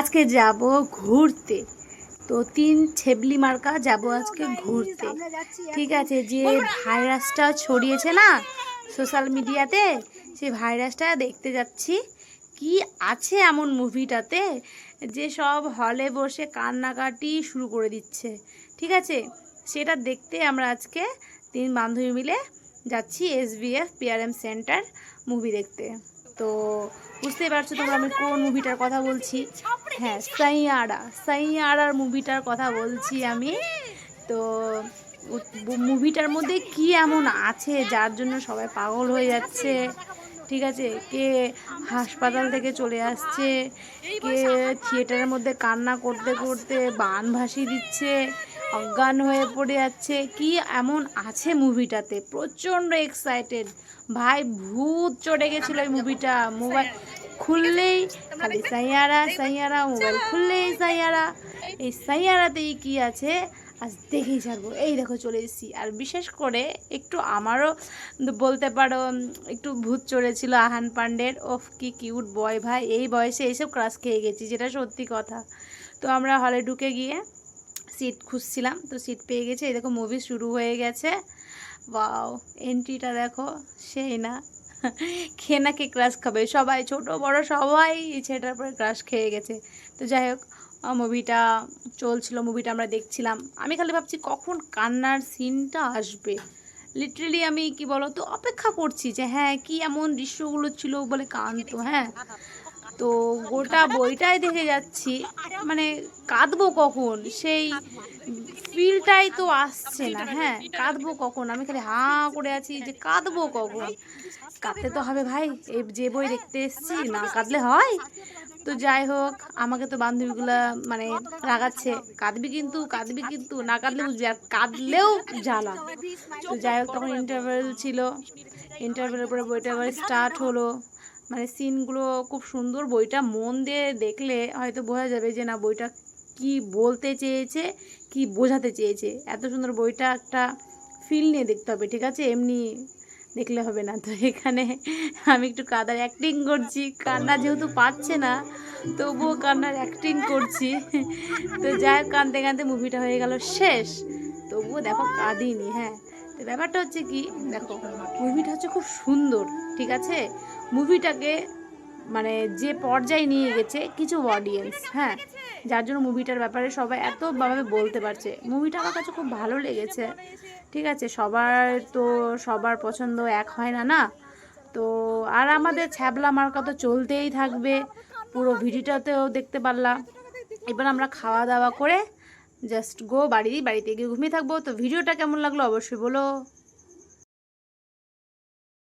আজকে যাব ঘুরতে। তো তিন ছেবলি মার্কা যাব আজকে ঘুরতে। ঠিক আছে, যে ভাইরাসটা ছড়িয়েছে না সোশ্যাল মিডিয়াতে, সেই ভাইরাসটা দেখতে যাচ্ছি। কি আছে এমন মুভিটাতে যে সব হলে বসে কান্নাকাটি শুরু করে দিচ্ছে। ঠিক আছে, সেটা দেখতে আমরা আজকে তিন বান্ধবী মিলে যাচ্ছি S BF PRM centre movie দেখতে। তো বুঝতেই পারছ তোমরা আমি কোন মুভিটার কথা বলছি? হ্যাঁ সাইয়ারা, সাইয়ারার মুভিটার কথা বলছি আমি। তো মুভিটার মধ্যে কি এমন আছে যার জন্য সবাই পাগল হয়ে যাচ্ছে? ঠিক আছে? কে হাসপাতাল থেকে চলে আসছে? কে থিয়েটারের মধ্যে কান্না করতে করতে বান ভাসিয়ে দিচ্ছে? অজ্ঞান হয়ে পড়ে যাচ্ছে? কি এমন আছে মুভিটাতে? প্রচণ্ড এক্সাইটেড ভাই, ভূত চড়ে গেছিল এই মুভিটা। মোবাইল খুললেই খালি সাইয়ারা সাইয়ারা, মোবাইল খুললেই সাইয়ারা। এই সাইয়ারাতেই কি আছে? আজ দেখেই ছাড়বো। এই দেখো চলে এসেছি। আর বিশেষ করে একটু আমারও বলতে পারো একটু ভূত চড়েছিল আহান পান্ডের ওফ, কি কিউট বয় ভাই। এই বয়সে এইসব ক্রাশ খেয়ে গেছি, যেটা সত্যি কথা। তো আমরা হলে ঢুকে গিয়ে সিট খুঁজছিলাম, তো সিট পেয়ে গেছে। এই দেখো মুভি শুরু হয়ে গেছে। বাও এন্ট্রিটা দেখো, সেই না। খেয়ে না কে ক্রাশ খাবে। সবাই ছোট, বড় সবাই এই ছেলেটার পরে ক্রাশ খেয়ে গেছে। তো যাই হোক মুভিটা চলছিল মুভিটা আমরা দেখছিলাম। আমি খালি ভাবছি কখন কান্নার সিনটা আসবে। লিটারেলি আমি কি বলতো, অপেক্ষা করছি যে হ্যাঁ কি এমন দৃশ্যগুলো ছিল বলে কান্ত হ্যাঁ। তো গোটা বইটাই দেখে যাচ্ছি। মানে কাঁদবো কখন? সেই ফিলটাই তো আসছে না হ্যাঁ কাঁদবো কখন? আমি খালি হাঁ করে আছি যে কাঁদবো কখন? কাঁদতে তো হবে ভাই, এই যে বই দেখতে এসেছি, না কাঁদলে হয়? তো যাই হোক, আমাকে তো বান্ধবীগুলা মানে রাগাচ্ছে, কাঁদবি কিন্তু কাঁদবি কিন্তু, না কাঁদলে বুঝবি, আর কাঁদলেও জ্বালা। তো যাই হোক, তখন ইন্টারভেল ছিল ইন্টারভেলের পরে বইটা এবার স্টার্ট হলো। মানে সিনগুলো খুব সুন্দর। বইটা মন দিয়ে দেখলে হয়তো বোঝা যাবে যে না বইটা কি বলতে চেয়েছে কি বোঝাতে চেয়েছে। এত সুন্দর বইটা একটা ফিল নিয়ে দেখতে হবে ঠিক আছে? এমনি দেখলে হবে না। তো এখানে আমি একটু কাদার অ্যাক্টিং করছি। কান্না যেহেতু পাচ্ছে না তবুও কান্নার অ্যাক্টিং করছি। তো যাই হোক কাঁদতে কাঁদতে মুভিটা হয়ে গেল শেষ। তবুও দেখো কাঁদিনি হ্যাঁ। তো ব্যাপারটা হচ্ছে কি দেখো মুভিটা হচ্ছে খুব সুন্দর। ঠিক আছে? মুভিটাকে মানে যে পর্যায়ে নিয়ে গেছে, কিছু অডিয়েন্স হ্যাঁ? যার জন্য মুভিটার ব্যাপারে সবাই এতভাবে বলতে পারছে। মুভিটা আমার কাছে খুব ভালো লেগেছে। ঠিক আছে? সবার তো সবার পছন্দ এক হয় না না? তো আর আমাদের ছ্যাবলা মার্কা তো চলতেই থাকবে। পুরো ভিডিওটাতেও দেখতে পারলাম। এবার আমরা খাওয়া দাওয়া করে জাস্ট গো বাড়ি, বাড়িতে গিয়ে ঘুমিয়ে থাকব। তো ভিডিওটা কেমন লাগল অবশ্যই বলো।